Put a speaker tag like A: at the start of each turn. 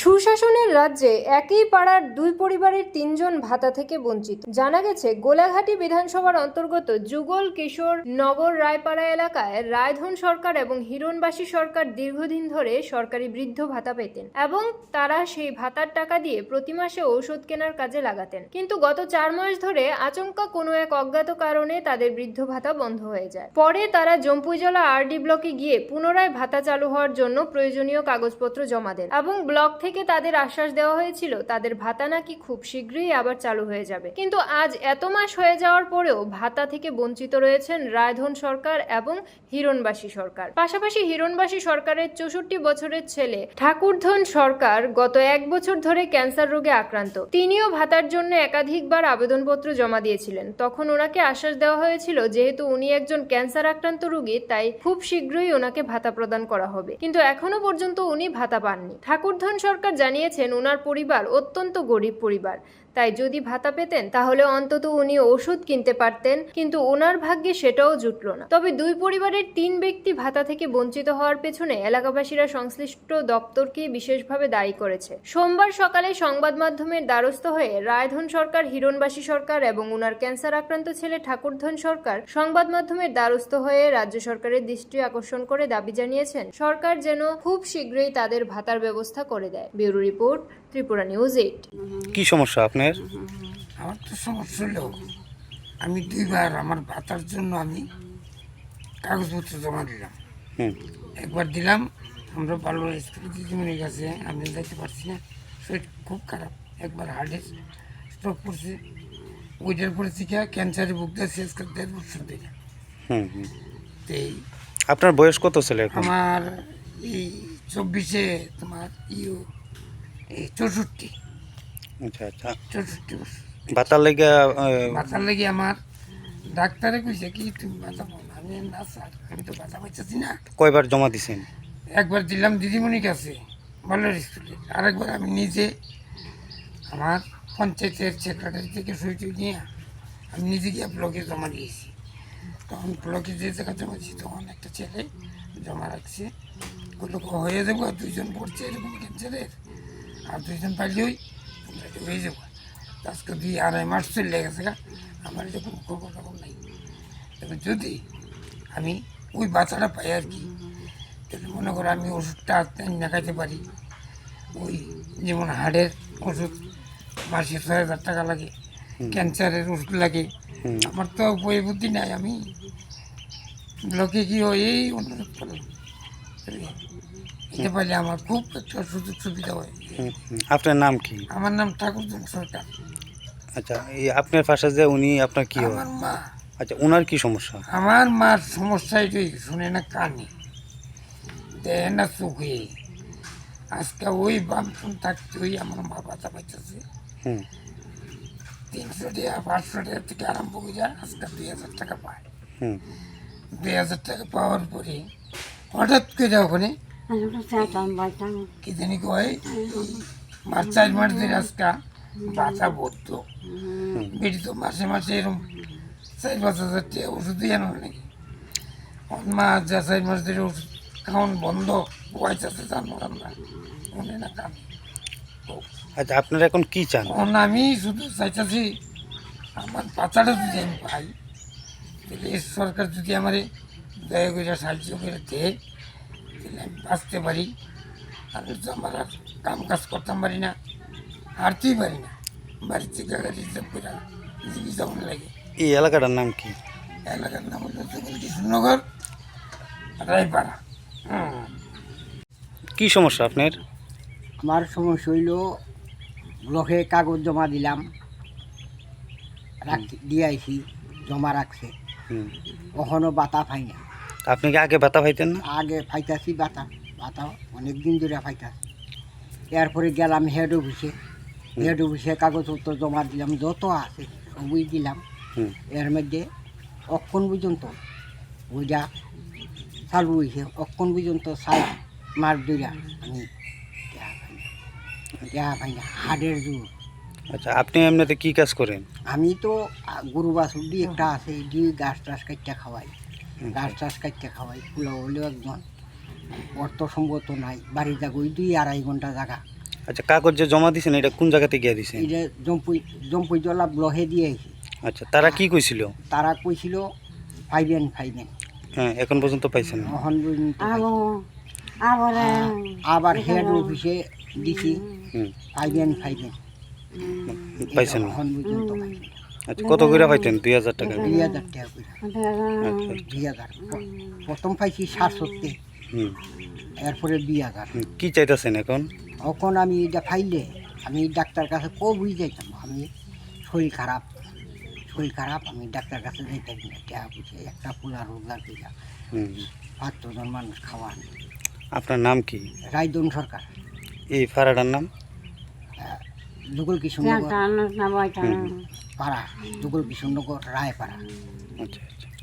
A: সুশাসনের রাজ্যে একই পাড়ার দুই পরিবারের তিনজন ভাতা থেকে বঞ্চিত। জানা গেছে, গোলাঘাটি বিধানসভার অন্তর্গত যুগল কিশোর নগর রায়পাড়া এলাকায় রায়ধন সরকার এবং হিরণবাসী সরকার দীর্ঘদিন ধরে সরকারি বৃদ্ধ ভাতা পেতেন এবং তারা সেই ভাতার টাকা দিয়ে প্রতি মাসে ঔষধ কেনার কাজে লাগাতেন। কিন্তু গত চার মাস ধরে আচমকা কোনো এক অজ্ঞাত কারণে তাদের বৃদ্ধ ভাতা বন্ধ হয়ে যায়। পরে তারা জম্পুইজলা আরডি ব্লকে গিয়ে পুনরায় ভাতা চালু হওয়ার জন্য প্রয়োজনীয় কাগজপত্র জমা দেন এবং ব্লক থেকে তাদের আশ্বাস দেওয়া হয়েছিল, তাদের ভাতা নাকি খুব শীঘ্রই আবার চালু হয়ে যাবে। কিন্তু আজ এত মাস হয়ে যাওয়ার পরেও ভাতা থেকে বঞ্চিত রয়েছেন রায়ধন সরকার এবং হিরণবাসী সরকার। পাশাপাশি হিরণবাসী সরকারের চৌষট্টি বছরের ছেলে ঠাকুরধন সরকার গত এক বছর ধরে ক্যান্সার রোগে আক্রান্ত। তিনিও ভাতার জন্য একাধিকবার আবেদনপত্র জমা দিয়েছিলেন। তখন ওনাকে আশ্বাস দেওয়া হয়েছিল, যেহেতু উনি একজন ক্যান্সার আক্রান্ত রোগী, তাই খুব শীঘ্রই ওনাকে ভাতা প্রদান করা হবে। কিন্তু এখনও পর্যন্ত উনি ভাতা পাননি। ঠাকুরধন সরকার জানিয়েছেন ওনার পরিবার অত্যন্ত গরিব পরিবার। তাই যদি ভাতা পেতেন, তাহলে অন্তত উনি ওষুধ কিনতে পারতেন, কিন্তু ওনার ভাগ্যে সেটাও জুটল না। তবে দুই পরিবারের তিন ব্যক্তি ভাতা থেকে বঞ্চিত হওয়ার পেছনে এলাকাবাসীরা সংশ্লিষ্ট দপ্তরকে বিশেষভাবে দায়ী করেছে। সোমবার সকালে সংবাদ মাধ্যমের দ্বারস্থ হয়ে রায়ধন সরকার, হিরণবাসী সরকার এবং উনার ক্যান্সার আক্রান্ত ছেলে ঠাকুরধন সরকার সংবাদ মাধ্যমের দ্বারস্থ হয়ে রাজ্য সরকারের দৃষ্টি আকর্ষণ করে দাবি জানিয়েছেন, সরকার যেন খুব শীঘ্রই তাদের ভাতার ব্যবস্থা করে দেয়। Bureau report Tripura news eight.
B: কি সমস্যা আপনার?
C: আমার তো সমস্যা হলো আমি দুইবার আমার ভাতার জন্য আমি কাগজপত্র জমা দিলাম।
B: হুম।
C: একবার দিলাম আমরা ভালো স্কুল দিদিমণির কাছে আমি যাইতে পারছি না শরীর খুব খারাপ। একবার হার্টের স্ট্রোক করছে ওইটার পরে থেকে ক্যান্সারে ভুগতে শেষ করতে দেড় বছর ধরে।
B: হুম হুম।
C: এই
B: আপনার বয়স কত ছেলে
C: আমার এই চব্বিশে তোমার ইউ চৌষট্টি।
B: আচ্ছা আচ্ছা।
C: চৌষট্টি বছর।
B: ভাতার লেগে
C: মাথার লেগে আমার ডাক্তারে কইছে কি তুমি মাথা আমি না স্যার আমি তো ব্যথা পাইতেছি না।
B: কয়বার জমা দিছেন?
C: একবার দিলাম দিদিমণির কাছে বলার স্কুলে। আরেকবার আমি নিজে আমার পঞ্চায়েতের সেক্রেটারি থেকে সই টই নিয়ে আমি নিজে গিয়ে ব্লকে জমা দিয়েছি। তখন ব্লকে যে জায়গা জমা দিয়েছি তখন একটা ছেলে জমা রাখছে। ওগুলো হয়ে যাব আর দুইজন পড়ছে এরকম ক্যান্সারের আর দুইজন তোমরা এটা হয়ে যাব। আজকে দুই আড়াই মাস চলে গেছে গা, আমার এরকম খবর খবর নাই। তবে যদি আমি ওই বাচ্চাটা পাই আর কি তাহলে মনে করো আমি ওষুধটা না খাইতে পারি। ওই যেমন হাড়ের ওষুধ মাসে ছয় হাজার টাকা লাগে ক্যান্সারের ওষুধ লাগে। আমার তো বই বুদ্ধি নাই আমি। ব্লকে কি হয় এই অনুরোধ করলাম পাইলে আমার খুব একটা সুযোগ সুবিধা হয়।
B: আপনার নাম কি?
C: আমার নাম ঠাকুরজন সরকার।
B: আচ্ছা এই আপনার পাশে যে উনি আপনার কি হয়?
C: আমার মা।
B: আচ্ছা ওনার কি সমস্যা?
C: আমার মার সমস্যা এটাই শুনে না কানে। দেয় না চোখে। আজকে ওই বামফোন থাকতে ওই আমার মা বাতা পাইতেছে।
B: হুম।
C: তিনশো টাকা পাঁচশো টাকা থেকে আরম্ভ করে আজকে দুই হাজার টাকা পায়।
B: হুম।
C: দুই হাজার টাকা পাওয়ার পরে হঠাৎ করে ওখানে। কি জানি কয় মাস চার মাস ধরে আজকে বাচ্চা ভরত। বেটি তো মাসে মাসে এরকম চার পাঁচ হাজার টাকা ওষুধই আনো নাকি মা যা চার মাস ধরে ওষুধ খাওয়ান বন্ধ বয়সাতে জানো আমরা। মনে না কান
B: আচ্ছা আপনারা এখন কি চান?
C: এখন আমি শুধু চাইতেছি আমার বাচ্চাটা যদি আমি পাই তাহলে সরকার যদি আমার দয়া করে সাহায্য করে দেয় আমি বাঁচতে পারি। আর তো আমার আর কাম কাজ করতাম পারি না হারতেই পারি না। বাড়ির থেকে গাড়ি রিজার্ভ করে দিদি যেমন লাগে।
B: এই এলাকাটার নাম কি?
C: এলাকার নাম হলো জগল কৃষ্ণনগর রায়পাড়া।
B: কি সমস্যা আপনার?
D: আমার সমস্যা হইল ব্লকে কাগজ জমা দিলাম। রাখ দিয়ে আইছি জমা রাখছে।
B: হুম।
D: কখনো বাতা পাই না।
B: আপনি কি আগে ভাতা পাইতেন না?
D: আগে পাইতাছি বাতা বাতা অনেক দিন ধরে পাইতাছি এরপরে গেলাম হেড অফিসে হেড অফিসে কাগজপত্র জমা দিলাম যত আছে সবই দিলাম। এর মধ্যে অক্ষণ পর্যন্ত ওইটা চালু হয়েছে অক্ষণ পর্যন্ত সাই মার দইরা আমি দেহা পাই না হাড়ের জোর।
B: আচ্ছা আপনি এমনিতে কি কাজ করেন?
D: আমি তো গরু বাছুর দিয়ে একটা আছে দিয়ে গাছ টাছ কাটতে খাওয়াই। গাছ টাছ কাটতে খাওয়াই ফুলা হলেও একজন। অর্থ সম্ভবত নাই বাড়ি জাগো ওই দুই আড়াই ঘণ্টা জায়গা
B: আচ্ছা কাগজ যে জমা দিছেন এটা কোন জায়গাতে গিয়ে দিছেন?
D: এটা জম্পুই জম্পুই জলা ব্লহে দিয়ে আইছি।
B: আচ্ছা তারা কি কইছিল?
D: তারা কইছিল ফাইবেন ফাইবেন।
B: হ্যাঁ এখন পর্যন্ত পাইছেন না।
D: অহন পর্যন্ত পাইছি। আবার হেড অফিসে দিছি
B: হুম।
D: ফাইবেন ফাইবেন।
B: পাইছেন না।
D: অহন পর্যন্ত পাইছি না।
B: আচ্ছা কত করে পাইতেন? দুই হাজার টাকা?
D: দুই হাজার টাকা করে
B: আচ্ছা।
D: দুই হাজার। প্রথম পাইছি সাতষট্টি।
B: হুম।
D: এরপরে দুই হাজার।
B: হুম। কি চাইতেছেন এখন?
D: তখন আমি এটা ফাইলে আমি ডাক্তার কাছে কবই যাইতাম। আমি শরীর খারাপ শরীর খারাপ আমি ডাক্তার কাছে যাইতাম না। টাকা পয়সা একটা পোলা রোজগার
B: হুম।
D: পাঁচজন মানুষ খাওয়ান।
B: আপনার নাম কি?
D: রায়দন সরকার।
B: এই ফাড়াটার নাম?
D: যুগল কিশোরনগর পাড়া যুগল বিষ্ণুনগর রায়পাড়া।
B: আচ্ছা।